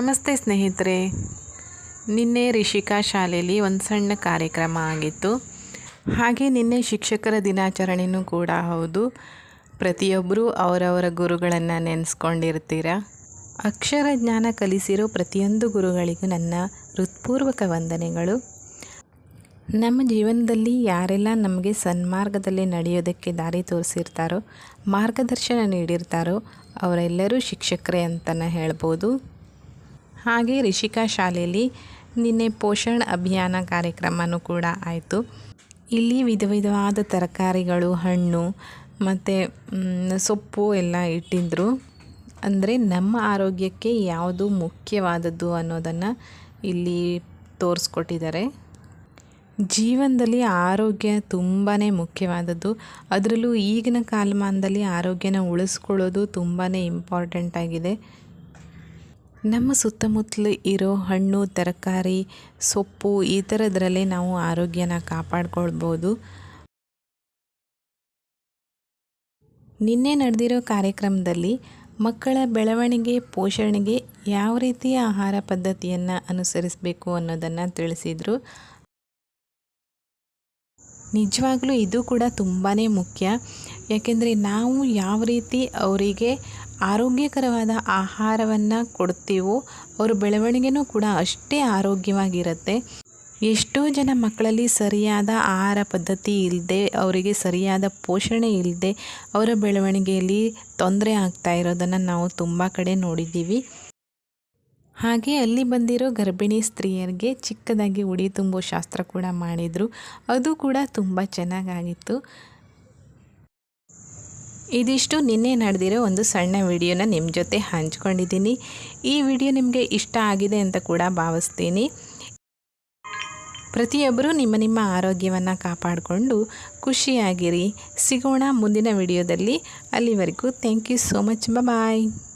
ನಮಸ್ತೆ ಸ್ನೇಹಿತರೆ. ನಿನ್ನೆ ರಿಷಿಕಾ ಶಾಲೆಯಲ್ಲಿ ಒಂದು ಸಣ್ಣ ಕಾರ್ಯಕ್ರಮ ಆಗಿತ್ತು. ಹಾಗೆ ನಿನ್ನೆ ಶಿಕ್ಷಕರ ದಿನಾಚರಣೆಯೂ ಕೂಡ ಹೌದು. ಪ್ರತಿಯೊಬ್ಬರೂ ಅವರವರ ಗುರುಗಳನ್ನು ನೆನೆಸ್ಕೊಂಡಿರ್ತೀರ? ಅಕ್ಷರ ಜ್ಞಾನ ಕಲಿಸಿರೋ ಪ್ರತಿಯೊಂದು ಗುರುಗಳಿಗೂ ನನ್ನ ಹೃತ್ಪೂರ್ವಕ ವಂದನೆಗಳು. ನಮ್ಮ ಜೀವನದಲ್ಲಿ ಯಾರೆಲ್ಲ ನಮಗೆ ಸನ್ಮಾರ್ಗದಲ್ಲಿ ನಡೆಯೋದಕ್ಕೆ ದಾರಿ ತೋರಿಸಿರ್ತಾರೋ, ಮಾರ್ಗದರ್ಶನ ನೀಡಿರ್ತಾರೋ, ಅವರೆಲ್ಲರೂ ಶಿಕ್ಷಕರೇ ಅಂತಲೇ ಹೇಳ್ಬೋದು. ಹಾಗೆ ರಿಷಿಕಾ ಶಾಲೆಯಲ್ಲಿ ನಿನ್ನೆ ಪೋಷಣ್ ಅಭಿಯಾನ ಕಾರ್ಯಕ್ರಮನೂ ಕೂಡ ಆಯಿತು. ಇಲ್ಲಿ ವಿಧ ವಿಧವಾದ ತರಕಾರಿಗಳು, ಹಣ್ಣು ಮತ್ತು ಸೊಪ್ಪು ಎಲ್ಲ ಇಟ್ಟಿದ್ದರು ಅಂದರೆ ನಮ್ಮ ಆರೋಗ್ಯಕ್ಕೆ ಯಾವುದು ಮುಖ್ಯವಾದದ್ದು ಅನ್ನೋದನ್ನು ಇಲ್ಲಿ ತೋರಿಸ್ಕೊಟ್ಟಿದ್ದಾರೆ. ಜೀವನದಲ್ಲಿ ಆರೋಗ್ಯ ತುಂಬಾ ಮುಖ್ಯವಾದದ್ದು. ಅದರಲ್ಲೂ ಈಗಿನ ಕಾಲಮಾನದಲ್ಲಿ ಆರೋಗ್ಯನ ಉಳಿಸ್ಕೊಳ್ಳೋದು ತುಂಬಾ ಇಂಪಾರ್ಟೆಂಟ್ ಆಗಿದೆ. ನಮ್ಮ ಸುತ್ತಮುತ್ತಲು ಇರೋ ಹಣ್ಣು, ತರಕಾರಿ, ಸೊಪ್ಪು ಈ ಥರದ್ರಲ್ಲೇ ನಾವು ಆರೋಗ್ಯನ ಕಾಪಾಡ್ಕೊಳ್ಬೋದು. ನಿನ್ನೆ ನಡೆದಿರೋ ಕಾರ್ಯಕ್ರಮದಲ್ಲಿ ಮಕ್ಕಳ ಬೆಳವಣಿಗೆ, ಪೋಷಣೆಗೆ ಯಾವ ರೀತಿಯ ಆಹಾರ ಪದ್ಧತಿಯನ್ನು ಅನುಸರಿಸಬೇಕು ಅನ್ನೋದನ್ನು ತಿಳಿಸಿದರು. ನಿಜವಾಗ್ಲೂ ಇದು ಕೂಡ ತುಂಬಾ ಮುಖ್ಯ. ಯಾಕೆಂದರೆ ನಾವು ಯಾವ ರೀತಿ ಅವರಿಗೆ ಆರೋಗ್ಯಕರವಾದ ಆಹಾರವನ್ನು ಕೊಡ್ತೀವೋ, ಅವ್ರ ಬೆಳವಣಿಗೆನೂ ಕೂಡ ಅಷ್ಟೇ ಆರೋಗ್ಯವಾಗಿರುತ್ತೆ. ಎಷ್ಟೋ ಜನ ಮಕ್ಕಳಲ್ಲಿ ಸರಿಯಾದ ಆಹಾರ ಪದ್ಧತಿ ಇಲ್ಲದೆ ಅವರಿಗೆ ಸರಿಯಾದ ಪೋಷಣೆ ಇಲ್ಲದೆ ಅವರ ಬೆಳವಣಿಗೆಯಲ್ಲಿ ತೊಂದರೆ ಆಗ್ತಾ ಇರೋದನ್ನು ನಾವು ತುಂಬ ಕಡೆ ನೋಡಿದ್ದೀವಿ. ಹಾಗೆ ಅಲ್ಲಿ ಬಂದಿರೋ ಗರ್ಭಿಣಿ ಸ್ತ್ರೀಯರಿಗೆ ಚಿಕ್ಕದಾಗಿ ಉಡಿ ತುಂಬೋ ಶಾಸ್ತ್ರ ಕೂಡ ಮಾಡಿದರು. ಅದು ಕೂಡ ತುಂಬ ಚೆನ್ನಾಗಾಗಿತ್ತು. ಇದಿಷ್ಟು ನಿನ್ನೆ ನಡೆದಿರೋ ಒಂದು ಸಣ್ಣ ವಿಡಿಯೋನ ನಿಮ್ಮ ಜೊತೆ ಹಂಚ್ಕೊಂಡಿದ್ದೀನಿ. ಈ ವಿಡಿಯೋ ನಿಮಗೆ ಇಷ್ಟ ಆಗಿದೆ ಅಂತ ಕೂಡ ಭಾವಿಸ್ತೀನಿ. ಪ್ರತಿಯೊಬ್ಬರೂ ನಿಮ್ಮ ನಿಮ್ಮ ಆರೋಗ್ಯವನ್ನು ಕಾಪಾಡಿಕೊಂಡು ಖುಷಿಯಾಗಿರಿ. ಸಿಗೋಣ ಮುಂದಿನ ವಿಡಿಯೋದಲ್ಲಿ. ಅಲ್ಲಿವರೆಗೂ thank you so much bye